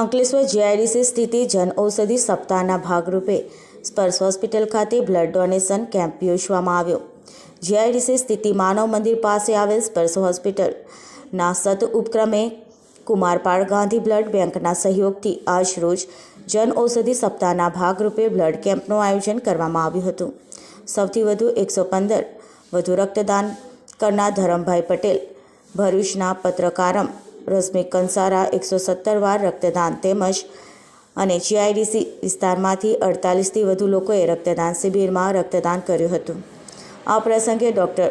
Ankleshwar GIDC સ્થિતિ જન ઔષધિ સપ્તાહના ભાગરૂપે સ્પર્શ હોસ્પિટલ ખાતે બ્લડ ડોનેશન કેમ્પ યોજવામાં આવ્યો. જીઆઈડીસી સ્થિતિ માનવ મંદિર પાસે આવેલ સ્પર્શ હોસ્પિટલના સત ઉપક્રમે કુમારપાળ ગાંધી બ્લડ બેંકના સહયોગથી આજ રોજ જન ઔષધિ સપ્તાહના ભાગરૂપે બ્લડ કેમ્પનું આયોજન કરવામાં આવ્યું હતું. સૌથી વધુ એકસો પંદર વધુ રક્તદાન કરનાર ધરમભાઈ પટેલ, ભરૂચના પત્રકારમ રશ્મિ કંસારા એકસો સત્તર વાર રક્તદાન તેમજ અને જીઆઈડીસી વિસ્તારમાંથી અડતાલીસથી વધુ લોકોએ રક્તદાન શિબિરમાં રક્તદાન કર્યું હતું. આ પ્રસંગે ડૉક્ટર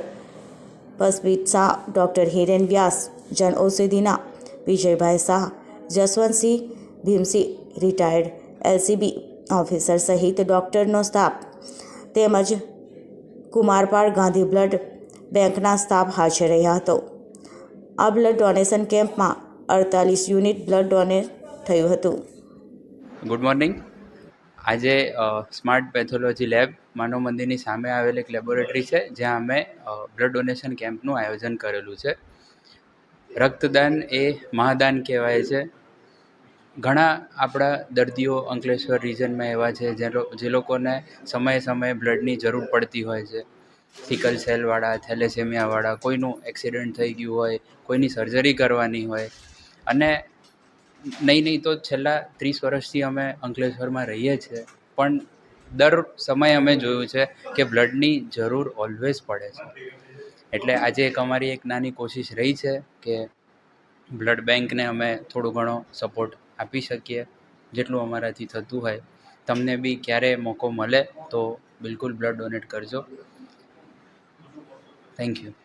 પસ્મિત શાહ, ડૉક્ટર હિરેન વ્યાસ, જન ઔષધિના Vijaybhai Shah, Jaswantsinh Bhimsinh, retired LCB officer સહિત ડૉક્ટરનો સ્ટાફ તેમજ કુમારપાળ ગાંધી બ્લડ બેંકના સ્ટાફ હાજર રહ્યા હતો. આ બ્લડ ડોનેશન કેમ્પમાં અડતાલીસ યુનિટ બ્લડ ડોનેટ થયું હતું. Good morning. આજે સ્માર્ટ પેથોલોજી લેબ માનવ મંદિરની સામે આવેલ એક લેબોરેટરી છે, જ્યાં અમે બ્લડ ડોનેશન કેમ્પનું આયોજન કરેલું છે. રક્તદાન એ મહાદાન કહેવાય છે. ઘણા આપણા દર્દીઓ અંકલેશ્વર રિજનમાં એવા છે જે લોકોને સમયે સમયે બ્લડની જરૂર પડતી હોય છે. સિકલ સેલવાળા થેલેસેમિયાવાળા કોઈનું એક્સિડન્ટ થઈ ગયું હોય, કોઈની સર્જરી કરવાની હોય. અને નહીં નહીં તો છેલ્લા ત્રીસ વર્ષથી અમે અંકલેશ્વરમાં રહીએ છીએ. પણ દર સમયે અમે જોયું છે કે બ્લડની જરૂર ઓલવેઝ પડે છે. એટલે આજે એક અમારી એક નાની કોશિશ રહી છે કે બ્લડ બેંકને અમે થોડું ઘણો સપોર્ટ આપી શકીએ, જેટલું અમારાથી થતું હોય. તમને બી ક્યારે મોકો મળે તો બિલકુલ બ્લડ ડોનેટ કરજો. Thank you.